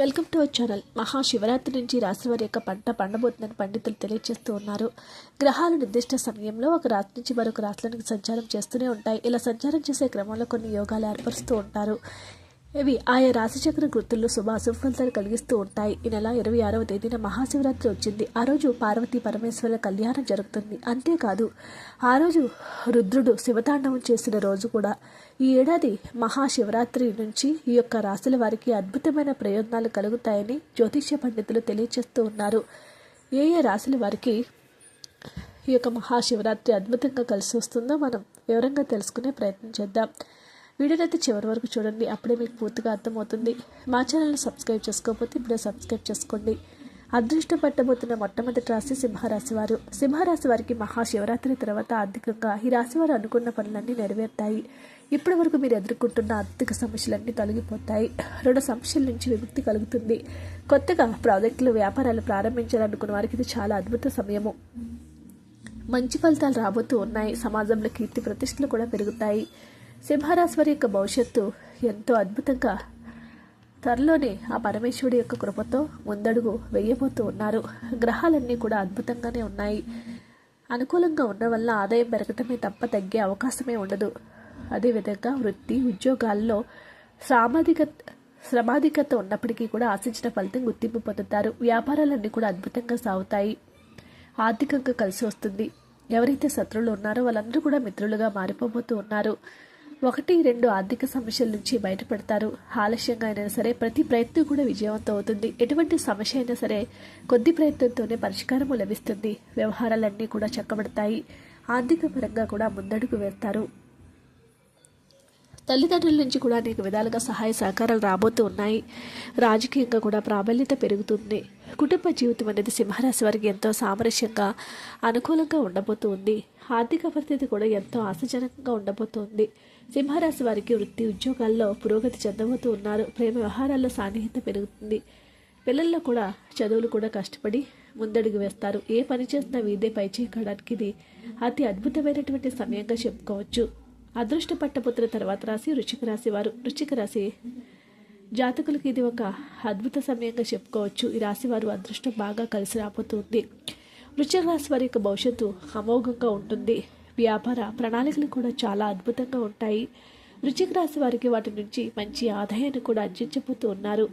Welcome to our channel. Mahashivaratri నుంచి రాశివారి యొక్క పంట పండబోతుందని పండితులు తెలియజేస్తూ ఉన్నారు. గ్రహాలు నిర్దిష్ట సమయంలో ఒక రాశి నుంచి మరొక రాశులకు సంచారం చేస్తూనే ఉంటాయి. ఇలా సంచారం చేసే క్రమంలో కొన్ని యోగాలు ఏర్పరుస్తూ ఉంటారు. ఇవి ఆయా రాశిచక్ర గుర్తుల్లో శుభ అశుభ కలిగిస్తూ ఉంటాయి. ఈ నెల ఇరవై ఆరవ తేదీన మహాశివరాత్రి వచ్చింది. ఆ రోజు పార్వతీ పరమేశ్వర కళ్యాణం జరుగుతుంది. అంతేకాదు ఆ రోజు రుద్రుడు శివతాండవం చేసిన రోజు కూడా. ఈ ఏడాది మహాశివరాత్రి నుంచి ఈ యొక్క రాశుల వారికి అద్భుతమైన ప్రయోజనాలు కలుగుతాయని జ్యోతిష్య పండితులు తెలియజేస్తూ ఉన్నారు. ఏ ఏ రాశుల వారికి ఈ యొక్క మహాశివరాత్రి అద్భుతంగా కలిసి వస్తుందో మనం వివరంగా తెలుసుకునే ప్రయత్నం చేద్దాం. వీడియోనైతే చివరి వరకు చూడండి. అప్పుడే మీకు పూర్తిగా అర్థమవుతుంది. మా ఛానల్ని సబ్స్క్రైబ్ చేసుకోకపోతే ఇప్పుడే సబ్స్క్రైబ్ చేసుకోండి. అదృష్టం పట్టబోతున్న మొట్టమొదటి రాశి సింహరాశి వారు. సింహరాశి వారికి మహాశివరాత్రి తర్వాత ఆర్థికంగా ఈ రాశి వారు అనుకున్న పనులన్నీ నెరవేరుతాయి. ఇప్పటి వరకు మీరు ఎదుర్కొంటున్న ఆర్థిక సమస్యలన్నీ తొలగిపోతాయి. రెండు సమస్యల నుంచి విముక్తి కలుగుతుంది. కొత్తగా ప్రాజెక్టులు వ్యాపారాలు ప్రారంభించాలనుకున్న వారికి ఇది చాలా అద్భుత సమయము. మంచి ఫలితాలు రాబోతూ ఉన్నాయి. సమాజంలో కీర్తి ప్రతిష్టలు కూడా పెరుగుతాయి. సింహరాశి వారి యొక్క భవిష్యత్తు ఎంతో అద్భుతంగా త్వరలోనే ఆ పరమేశ్వరుడి యొక్క కృపతో ముందడుగు వేయబోతూ ఉన్నారు. గ్రహాలన్నీ కూడా అద్భుతంగానే ఉన్నాయి. అనుకూలంగా ఉన్న వల్ల ఆదాయం పెరగటమే తప్ప తగ్గే అవకాశమే ఉండదు. అదేవిధంగా వృత్తి ఉద్యోగాల్లో సామాజిక శ్రమాధికత ఉన్నప్పటికీ కూడా ఆశించిన ఫలితం గుర్తింపు పొందుతారు. వ్యాపారాలన్నీ కూడా అద్భుతంగా సాగుతాయి. ఆర్థికంగా కలిసి వస్తుంది. ఎవరైతే శత్రువులు ఉన్నారో వాళ్ళందరూ కూడా మిత్రులుగా మారిపోబోతూ ఉన్నారు. ఒకటి రెండు ఆర్థిక సమస్యల నుంచి బయటపడతారు. ఆలస్యంగా అయినా సరే ప్రతి ప్రయత్నం కూడా విజయవంతం అవుతుంది. ఎటువంటి సమస్య అయినా సరే కొద్ది ప్రయత్నంతోనే పరిష్కారము లభిస్తుంది. వ్యవహారాలన్నీ కూడా చక్కబడతాయి. ఆర్థిక పరంగా కూడా ముందడుగు వేస్తారు. తల్లిదండ్రుల నుంచి కూడా అనేక విధాలుగా సహాయ సహకారాలు రాబోతూ ఉన్నాయి. రాజకీయంగా కూడా ప్రాబల్యత పెరుగుతుంది. కుటుంబ జీవితం అనేది సింహరాశి వారికి ఎంతో సామరస్యంగా అనుకూలంగా ఉండబోతుంది ఆర్థిక పరిస్థితి కూడా ఎంతో ఆశాజనకంగా ఉండబోతోంది. సింహరాశి వారికి వృత్తి ఉద్యోగాల్లో పురోగతి చెందబోతూ ఉన్నారు. ప్రేమ వ్యవహారాల్లో సాన్నిహిత పెరుగుతుంది. పిల్లల్లో కూడా చదువులు కూడా కష్టపడి ముందడుగు వేస్తారు. ఏ పని చేసినా వీధే పై చేయడానికి ఇది అతి అద్భుతమైనటువంటి సమయంగా చెప్పుకోవచ్చు. అదృష్ట పట్టపుత్ర తర్వాత రాశి వృచ్చిక రాశి వారు. వృచ్చిక రాశి జాతకులకు ఇది ఒక అద్భుత సమయంగా చెప్పుకోవచ్చు. ఈ రాశి వారు అదృష్టం బాగా కలిసి రాబోతుంది. వృశ్చిక రాశి వారి యొక్క భవిష్యత్తు అమోఘంగా ఉంటుంది. వ్యాపార ప్రణాళికలు కూడా చాలా అద్భుతంగా ఉంటాయి. వృశ్చిక రాశి వారికి వాటి నుంచి మంచి ఆదాయాన్ని కూడా అందించబోతూ ఉన్నారు.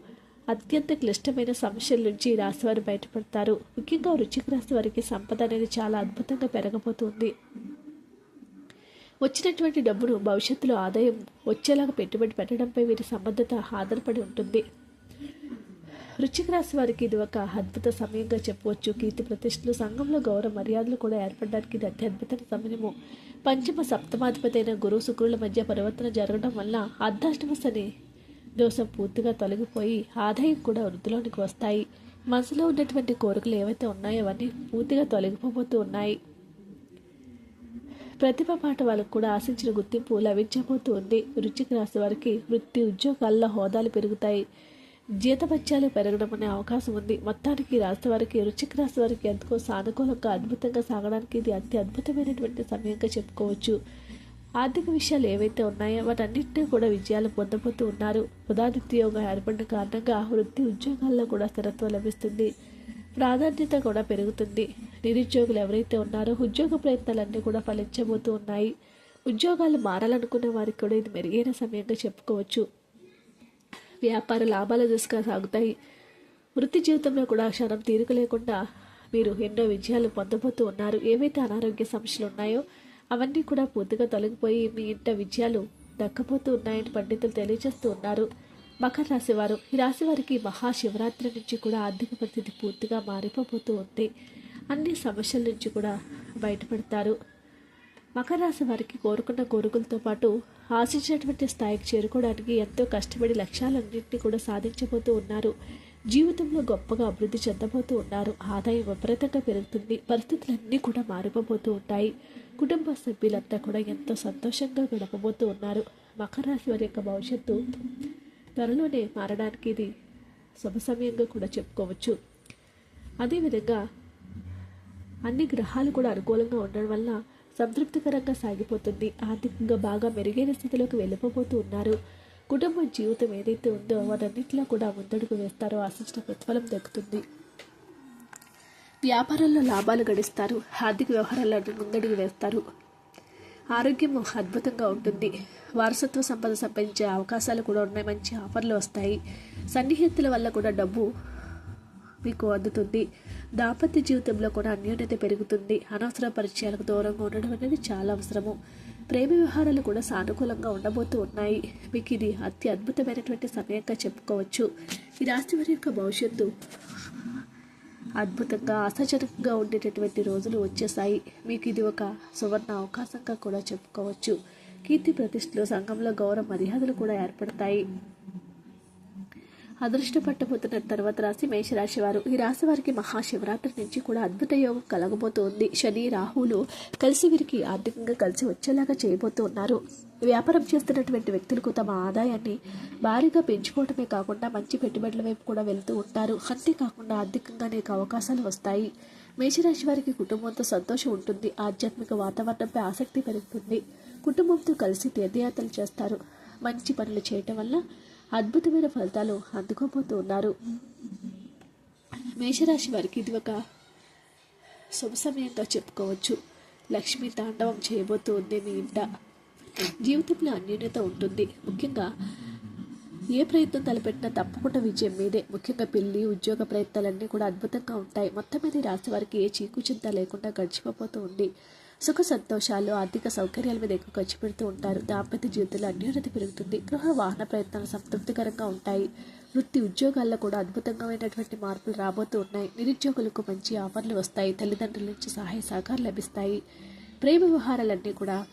అత్యంత క్లిష్టమైన సమస్యల నుంచి రాశివారు బయటపడతారు. ముఖ్యంగా వృశ్చిక రాశి వారికి సంపద అనేది చాలా అద్భుతంగా పెరగబోతుంది. వచ్చినటువంటి డబ్బును భవిష్యత్తులో ఆదాయం వచ్చేలాగా పెట్టుబడి పెట్టడంపై వీరి సంబద్ధత ఆధారపడి ఉంటుంది. వృశ్చిక రాశి వారికి ఇది ఒక అద్భుత సమయంగా చెప్పవచ్చు. కీర్తి ప్రతిష్టలు సంఘంలో గౌరవ మర్యాదలు కూడా ఏర్పడడానికి ఇది అత్యద్భుతమైన సమయము. పంచమ సప్తమాధిపతి అయిన గురు శుక్రుల మధ్య పరివర్తన జరగడం వల్ల అర్ధాష్టమ శని దోషం పూర్తిగా తొలగిపోయి ఆదాయం కూడా వృద్ధిలోనికి వస్తాయి. మనసులో ఉన్నటువంటి కోరికలు ఏవైతే ఉన్నాయో అవన్నీ పూర్తిగా తొలగిపోబోతూ ఉన్నాయి. ప్రతిభ పాట వాళ్ళకు కూడా ఆశించిన గుర్తింపు లభించబోతుంది వృచ్చిక రాశి వారికి వృత్తి ఉద్యోగాల్లో హోదాలు పెరుగుతాయి. జీతభత్యాలు పెరగడం అనే అవకాశం ఉంది. మొత్తానికి రాష్ట్ర వారికి వృచ్చిక రాశి వారికి ఎంతో సానుకూలంగా అద్భుతంగా సాగడానికి ఇది అతి అద్భుతమైనటువంటి సమయంగా చెప్పుకోవచ్చు. ఆర్థిక విషయాలు ఏవైతే ఉన్నాయో వాటన్నింటినీ కూడా విజయాలు పొందబోతూ ఉన్నారు. ఉదాదిత్యోగం ఏర్పడిన కారణంగా వృత్తి ఉద్యోగాల్లో కూడా స్థిరత్వం లభిస్తుంది. ప్రాధాన్యత కూడా పెరుగుతుంది. నిరుద్యోగులు ఎవరైతే ఉన్నారో ఉద్యోగ ప్రయత్నాలన్నీ కూడా ఫలించబోతూ ఉన్నాయి. ఉద్యోగాలు మారాలనుకునే వారికి కూడా ఇది మెరుగైన సమయంగా చెప్పుకోవచ్చు. వ్యాపార లాభాల దిశగా సాగుతాయి. వృత్తి జీవితంలో కూడా క్షణం తీరిక లేకుండా మీరు ఎన్నో విజయాలు పొందబోతూ ఉన్నారు. ఏవైతే అనారోగ్య సమస్యలు ఉన్నాయో అవన్నీ కూడా పూర్తిగా తొలగిపోయి మీ ఇంట విజయాలు దక్కబోతూ ఉన్నాయని పండితులు తెలియజేస్తూ ఉన్నారు. మకర రాశి వారు ఈ రాశి వారికి మహాశివరాత్రి నుంచి కూడా ఆర్థిక పరిస్థితి పూర్తిగా మారిపోబోతూ ఉంది. అన్ని సమస్యల నుంచి కూడా బయటపడతారు. మకర రాశి వారికి కోరుకున్న కోరికలతో పాటు ఆశించినటువంటి స్థాయికి చేరుకోవడానికి ఎంతో కష్టపడి లక్ష్యాలన్నింటినీ కూడా సాధించబోతూ ఉన్నారు. జీవితంలో గొప్పగా అభివృద్ధి చెందబోతూ ఉన్నారు. ఆదాయం విపరీతంగా పెరుగుతుంది. పరిస్థితులన్నీ కూడా మారిపోబోతూ ఉంటాయి. కుటుంబ సభ్యులంతా కూడా ఎంతో సంతోషంగా గడపబోతూ ఉన్నారు. మకర రాశి వారి యొక్క భవిష్యత్తు త్వరలోనే మారడానికి ఇది శుభ సమయంగా కూడా చెప్పుకోవచ్చు. అదేవిధంగా అన్ని గ్రహాలు కూడా అనుకూలంగా ఉండడం వల్ల సంతృప్తికరంగా సాగిపోతుంది. ఆర్థికంగా బాగా మెరుగైన స్థితిలోకి వెళ్ళిపోబోతూ ఉన్నారు. కుటుంబ జీవితం ఏదైతే ఉందో వాటన్నిటిలో కూడా ముందడుగు వేస్తారో ఆశించిన ప్రతిఫలం దక్కుతుంది. వ్యాపారంలో లాభాలు గడిస్తారు. ఆర్థిక వ్యవహారాల్లో ముందడుగు వేస్తారు. ఆరోగ్యం అద్భుతంగా ఉంటుంది. వారసత్వ సంపద సంపాదించే అవకాశాలు కూడా ఉన్నాయి. మంచి ఆఫర్లు వస్తాయి. సన్నిహితుల వల్ల కూడా డబ్బు మీకు అందుతుంది. దాంపత్య జీవితంలో కూడా అన్యోన్యత పెరుగుతుంది. అనవసర పరిచయాలకు దూరంగా ఉండడం అనేది చాలా అవసరము. ప్రేమ వ్యవహారాలు కూడా సానుకూలంగా ఉండబోతూ ఉన్నాయి. మీకు ఇది అతి అద్భుతమైనటువంటి సమయంగా చెప్పుకోవచ్చు. ఈ రాశి వారి యొక్క భవిష్యత్తు అద్భుతంగా ఆశాజనకంగా ఉండేటటువంటి రోజులు వచ్చేసాయి. మీకు ఇది ఒక సువర్ణ అవకాశంగా కూడా చెప్పుకోవచ్చు. కీర్తి ప్రతిష్టలు సంఘంలో గౌరవ మర్యాదలు కూడా ఏర్పడతాయి. అదృష్ట పట్టబోతున్న తర్వాత రాశి మేషరాశి వారు. ఈ రాశి వారికి మహాశివరాత్రి నుంచి కూడా అద్భుత యోగం కలగబోతోంది. శని రాహులు కలిసి వీరికి ఆర్థికంగా కలిసి వచ్చేలాగా చేయబోతున్నారు వ్యాపారం చేస్తున్నటువంటి వ్యక్తులకు తమ ఆదాయాన్ని భారీగా పెంచుకోవటమే కాకుండా మంచి పెట్టుబడుల వైపు కూడా వెళ్తూ ఉంటారు. అంతేకాకుండా ఆర్థికంగా అనేక అవకాశాలు వస్తాయి. మేషరాశి వారికి కుటుంబంతో సంతోషం ఉంటుంది. ఆధ్యాత్మిక వాతావరణంపై ఆసక్తి పెరుగుతుంది. కుటుంబంతో కలిసి తీర్థయాత్రలు చేస్తారు. మంచి పనులు చేయటం వల్ల అద్భుతమైన ఫలితాలు అందుకోబోతూ ఉన్నారు. మేషరాశి వారికి ఇది ఒక శుభ సమయంగా చెప్పుకోవచ్చు. లక్ష్మి తాండవం చేయబోతూ ఉంది మీ ఇంట. జీవితంలో అన్యూన్యత ఉంటుంది. ముఖ్యంగా ఏ ప్రయత్నం తలపెట్టినా తప్పకుండా విజయం మీదే. ముఖ్యంగా పెళ్ళి ఉద్యోగ ప్రయత్నాలన్నీ కూడా అద్భుతంగా ఉంటాయి. మొత్తం మీద రాశి వారికి ఏ చీకు చింత లేకుండా గడిచిపోతూ ఉంది. సుఖ సంతోషాలు ఆర్థిక సౌకర్యాల మీద ఎక్కువ ఖర్చు పెడుతూ ఉంటారు. దాంపత్య జీవితంలో అన్యోన్యత పెరుగుతుంది. గృహ వాహన ప్రయత్నాలు సంతృప్తికరంగా ఉంటాయి. వృత్తి ఉద్యోగాల్లో కూడా అద్భుతంగామైనటువంటి మార్పులు రాబోతూ ఉన్నాయి. నిరుద్యోగులకు మంచి ఆఫర్లు వస్తాయి. తల్లిదండ్రుల నుంచి సహాయ సహకారం లభిస్తాయి. ప్రేమ వ్యవహారాలన్నీ కూడా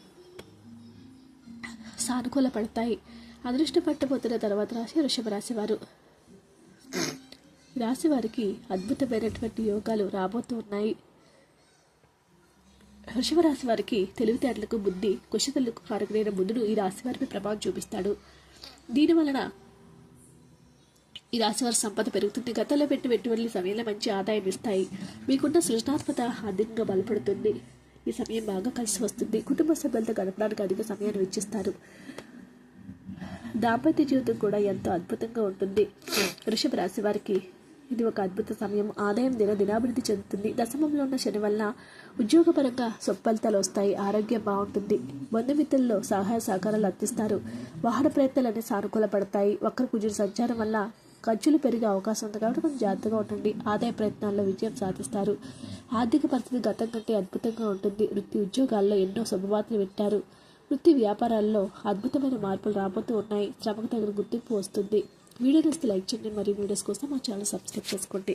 సానుకూల పడతాయి. అదృష్ట పట్టబోతున్న తర్వాత రాశి వృషభ రాశి వారు. రాశి వారికి అద్భుతమైనటువంటి యోగాలు రాబోతూ ఉన్నాయి. వృషభరాశి వారికి తెలివితేటలకు బుద్ధి కుశతలకు కారకుడైన బుద్ధుడు ఈ రాశి వారిపై ప్రభావం చూపిస్తాడు. దీని వలన ఈ రాశి వారి సంపద పెరుగుతుంది గతంలో పెట్టి పెట్టుబడులు సమయంలో మంచి ఆదాయం ఇస్తాయి. మీకున్న సృజనాత్మక అధికంగా బలపడుతుంది. ఈ సమయం బాగా కలిసి వస్తుంది. కుటుంబ సభ్యులతో గడపడానికి అధిక సమయాన్ని వెచ్చిస్తారు. దాంపత్య జీవితం కూడా ఎంతో అద్భుతంగా ఉంటుంది. వృషభ రాశి వారికి ఇది ఒక అద్భుత సమయం. ఆదాయం దిన దినాభివృద్ధి చెందుతుంది. దశమంలో ఉన్న శని వల్ల ఉద్యోగపరంగా సొప్పలితాలు వస్తాయి. ఆరోగ్యం బాగుంటుంది. బంధుమిత్రుల్లో సహాయ సహకారాలు అందిస్తారు. వాహన ప్రయత్నాలన్నీ సానుకూల పడతాయి. ఒక్కరు కుజుడు సంచారం వల్ల ఖర్చులు పెరిగే అవకాశం ఉంది కాబట్టి కొంచెం జాగ్రత్తగా ఉండండి. ఆదాయ ప్రయత్నాల్లో విజయం సాధిస్తారు. ఆర్థిక పరిస్థితి గతం కంటే అద్భుతంగా ఉంటుంది. వృత్తి ఉద్యోగాల్లో ఎన్నో శుభవార్తలు వింటారు. వృత్తి వ్యాపారాల్లో అద్భుతమైన మార్పులు రాబోతూ ఉన్నాయి. శ్రమకు తగిన గుర్తింపు వస్తుంది. వీడియో నచ్చితే లైక్ చేయండి మరియు వీడియోస్ కోసం మా ఛానల్ సబ్స్క్రైబ్ చేసుకోండి.